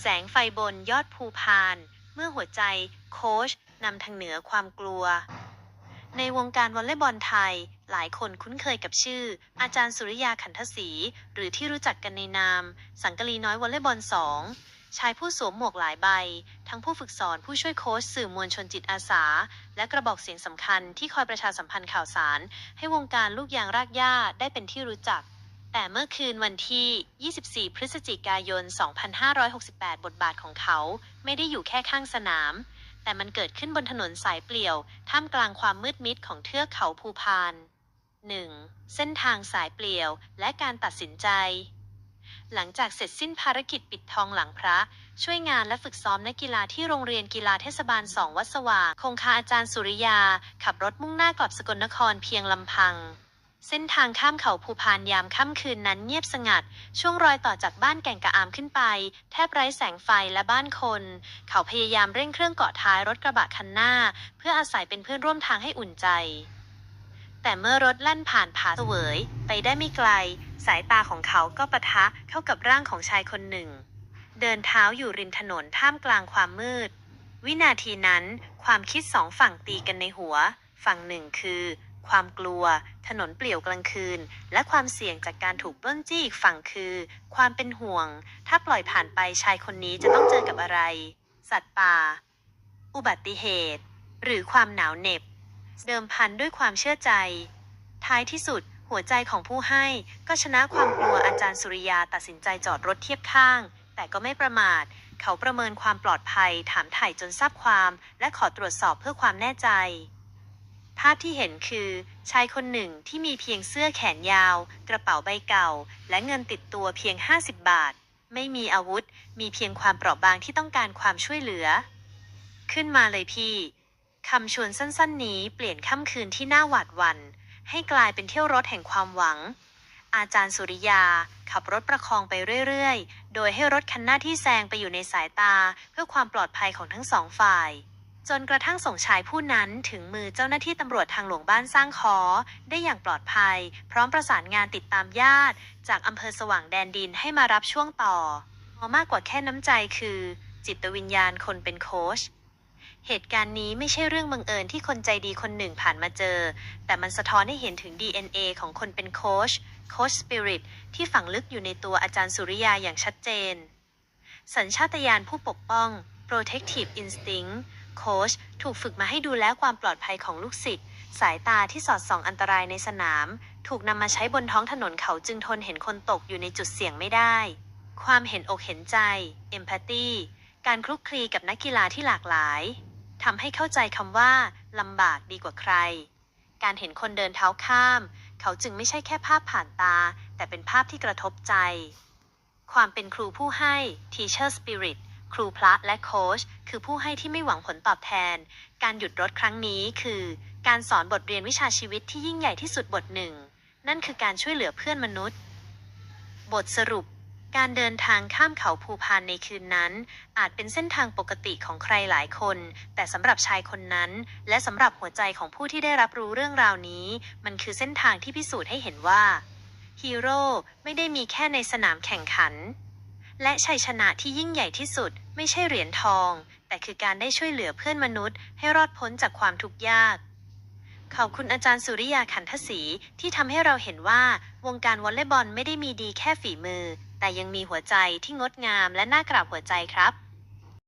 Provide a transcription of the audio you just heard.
แสงไฟบนยอดภูพาน เมื่อหัวใจโค้ชนำทางเหนือความกลัว ในวงการวอลเลย์บอลไทย หลายคนคุ้นเคยกับชื่อ อาจารย์สุริยาขันทศรีหรือที่รู้จักกันในนาม สังกลีน้อยวอลเลย์บอลสองชายผู้สวมหมวกหลายใบ ทั้งผู้ฝึกสอนผู้ช่วยโค้ชสื่อมวลชนจิตอาสา และกระบอกเสียงสำคัญที่คอยประชาสัมพันธ์ข่าวสาร ให้วงการลูกยางรากหญ้าได้เป็นที่รู้จัก แต่เมื่อคืนวันที่ 24 พฤศจิกายน 2568 บทบาทของเขาไม่ได้อยู่แค่ข้างสนาม แต่มันเกิดขึ้นบนถนนสายเปลี่ยว ท่ามกลางความมืดมิดของเทือกเขาภูพาน 1. เส้นทางสายเปลี่ยวและการตัดสินใจ หลังจากเสร็จสิ้นภารกิจปิดทองหลังพระ ช่วยงานและฝึกซ้อมนักกีฬาที่โรงเรียนกีฬาเทศบาลสองวัดสว่าง คงคาอาจารย์สุริยา ขับรถมุ่งหน้ากลับสกลนครเพียงลำพัง เส้นทางข้ามเขาภูพานยามค่ำคืนนั้นเงียบสงัด ช่วงรอยต่อจากบ้านแก่งกระอามขึ้นไป แทบไร้แสงไฟและบ้านคน เขาพยายามเร่งเครื่องเกาะท้ายรถกระบะคันหน้า เพื่ออาศัยเป็นเพื่อนร่วมทางให้อุ่นใจ แต่เมื่อรถแล่นผ่านผาเสวย ไปได้ไม่ไกล สายตาของเขาก็ปะทะเข้ากับร่างของชายคนหนึ่ง เดินเท้าอยู่ริมถนนท่ามกลางความมืด วินาทีนั้น ความคิดสองฝั่งตีกันในหัว ฝั่งหนึ่งคือ ความกลัว ถนนเปลี่ยวกลางคืน และความเสี่ยงจากการถูกปล้นจี้อีกฝั่งคือ ความเป็นห่วง ถ้าปล่อยผ่านไปชายคนนี้จะต้องเจอกับอะไร สัตว์ป่า อุบัติเหตุ หรือความหนาวเหน็บ เดิมพันด้วยความเชื่อใจ ท้ายที่สุดหัวใจของผู้ให้ก็ชนะความกลัวอาจารย์สุริยาตัดสินใจจอดรถเทียบข้าง แต่ก็ไม่ประมาท เขาประเมินความปลอดภัยถามถ่ายจนทราบความ และขอตรวจสอบเพื่อความแน่ใจ ภาพที่เห็นคือ ชายคนหนึ่งที่มีเพียงเสื้อแขนยาว กระเป๋าใบเก่า และเงินติดตัวเพียง 50 บาท ไม่มีอาวุธ มีเพียงความเปราะบางที่ต้องการความช่วยเหลือ ขึ้นมาเลยพี่คำชวนสั้นๆ นี้เปลี่ยนค่ำคืนที่น่าหวาดหวัน่นให้กลายเป็นเที่ยวรถแห่งความหวัง อาจารย์สุริยา ขับรถประคองไปเรื่อย ๆ โดยให้รถคันหน้าที่แซงไปอยู่ในสายตา เพื่อความปลอดภัยของทั้งสองฝ่าย จนกระทั่งส่งชายผู้นั้นถึงมือเจ้าหน้าที่ตำรวจทางหลวงบ้านสร้างคอ ได้อย่างปลอดภัย พร้อมประสานงานติดตามญาติ จากอำเภอสว่างแดนดินให้มารับช่วงต่อมากกว่าแค่น้ำใจคือ จิตวิญญาณคนเป็นโค้ชเหตุการณ์นี้ไม่ใช่เรื่องบังเอิญที่คนใจดีคนหนึ่งผ่านมาเจอ แต่มันสะท้อนให้เห็นถึง DNA ของคนเป็นโค้ชโค้ชสปิริตที่ฝังลึกอยู่ในตัวอาจารย์สุริยาอย่างชัดเจน สัญชาตญาณผู้ปกป้อง protective instinct โค้ชถูกฝึกมาให้ดูแลความปลอดภัยของลูกศิษย์สายตาที่สอดส่องอันตรายในสนาม ถูกนำมาใช้บนท้องถนนเขาจึงทนเห็นคนตกอยู่ในจุดเสี่ยงไม่ได้ ความเห็นอกเห็นใจ empathy การคลุกคลีกับนักกีฬาที่หลากหลายทำให้เข้าใจคำว่าลำบากดีกว่าใคร การเห็นคนเดินเท้าข้าม เขาจึงไม่ใช่แค่ภาพผ่านตา แต่เป็นภาพที่กระทบใจ ความเป็นครูผู้ให้ teacher spirit ครูพระและโค้ชคือผู้ให้ที่ไม่หวังผลตอบแทน การหยุดรถครั้งนี้คือ การสอนบทเรียนวิชาชีวิตที่ยิ่งใหญ่ที่สุดบทหนึ่ง นั่นคือการช่วยเหลือเพื่อนมนุษย์ บทสรุป การเดินทางข้ามเขาภูพานในคืนนั้น อาจเป็นเส้นทางปกติของใครหลายคน แต่สำหรับชายคนนั้น และสำหรับหัวใจของผู้ที่ได้รับรู้เรื่องราวนี้ มันคือเส้นทางที่พิสูจน์ให้เห็นว่าฮีโร่ไม่ได้มีแค่ในสนามแข่งขัน และชัยชนะที่ยิ่งใหญ่ที่สุด ไม่ใช่เหรียญทอง แต่คือการได้ช่วยเหลือเพื่อนมนุษย์ ให้รอดพ้นจากความทุกข์ยาก ขอบคุณอาจารย์สุริยาขันทศรีที่ทำให้เราเห็นว่าวงการวอลเลย์บอลไม่ได้มีดีแค่ฝีมือ แต่ยังมีหัวใจที่งดงามและน่ากราบหัวใจครับ